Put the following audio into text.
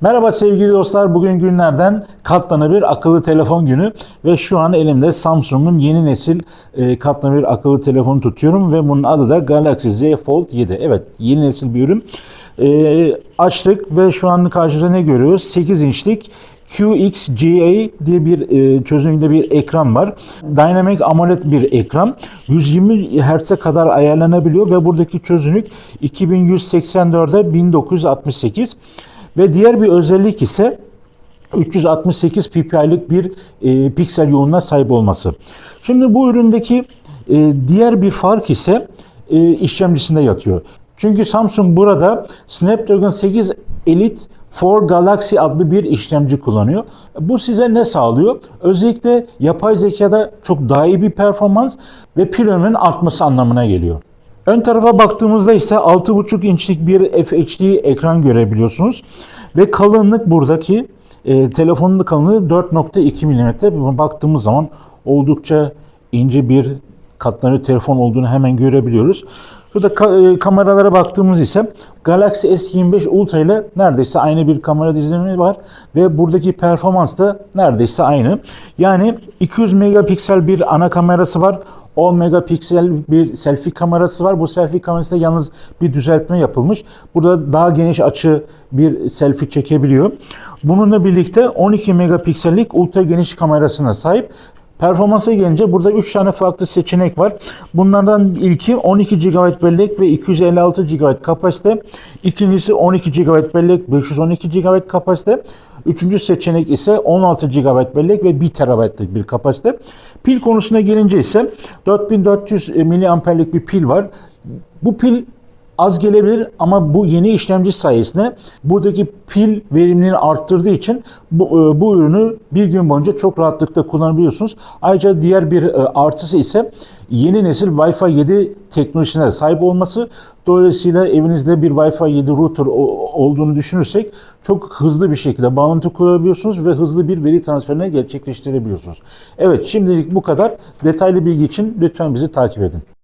Merhaba sevgili dostlar. Bugün günlerden katlanabilir akıllı telefon günü ve şu an elimde Samsung'un yeni nesil e, katlanabilir akıllı telefonu tutuyorum ve bunun adı da Galaxy Z Fold 7. Evet, yeni nesil bir ürün. E, açtık ve şu an karşımıza ne görüyoruz? 8 inçlik QXGA diye bir e, çözünürlükte bir ekran var. Dynamic AMOLED bir ekran. 120 Hz'e kadar ayarlanabiliyor ve buradaki çözünürlük 2184'e 1968. Ve diğer bir özellik ise 368 ppi'lik bir e, piksel yoğunluğuna sahip olması. Şimdi bu üründeki e, diğer bir fark ise e, işlemcisinde yatıyor. Çünkü Samsung burada Snapdragon 8 Elite 4 Galaxy adlı bir işlemci kullanıyor. Bu size ne sağlıyor? Özellikle yapay zekada çok daha iyi bir performans ve pil ömrünün artması anlamına geliyor. Ön tarafa baktığımızda ise 6.5 inçlik bir FHD ekran görebiliyorsunuz. Ve kalınlık buradaki e, telefonun kalınlığı 4.2 mm. Baktığımız zaman oldukça ince bir katlanır telefon olduğunu hemen görebiliyoruz. Şurada ka- e, kameralara baktığımız ise Galaxy S25 Ultra ile neredeyse aynı bir kamera dizilimi var ve buradaki performans da neredeyse aynı. Yani 200 megapiksel bir ana kamerası var. 10 megapiksel bir selfie kamerası var. Bu selfie kamerasında yalnız bir düzeltme yapılmış. Burada daha geniş açı bir selfie çekebiliyor. Bununla birlikte 12 megapiksellik ultra geniş kamerasına sahip. Performansa gelince burada 3 tane farklı seçenek var. Bunlardan ilki 12 GB bellek ve 256 GB kapasite. İkincisi 12 GB bellek, 512 GB kapasite. Üçüncü seçenek ise 16 GB bellek ve 1 TB'lık bir kapasite. Pil konusuna gelince ise 4400 mAh'lik bir pil var. Bu pil az gelebilir ama bu yeni işlemci sayesinde buradaki pil verimliliğini arttırdığı için bu, e, bu ürünü bir gün boyunca çok rahatlıkla kullanabiliyorsunuz. Ayrıca diğer bir e, artısı ise yeni nesil Wi-Fi 7 teknolojisine sahip olması. Dolayısıyla evinizde bir Wi-Fi 7 router olduğunu düşünürsek çok hızlı bir şekilde bağlantı kurabiliyorsunuz ve hızlı bir veri transferini gerçekleştirebiliyorsunuz. Evet şimdilik bu kadar. Detaylı bilgi için lütfen bizi takip edin.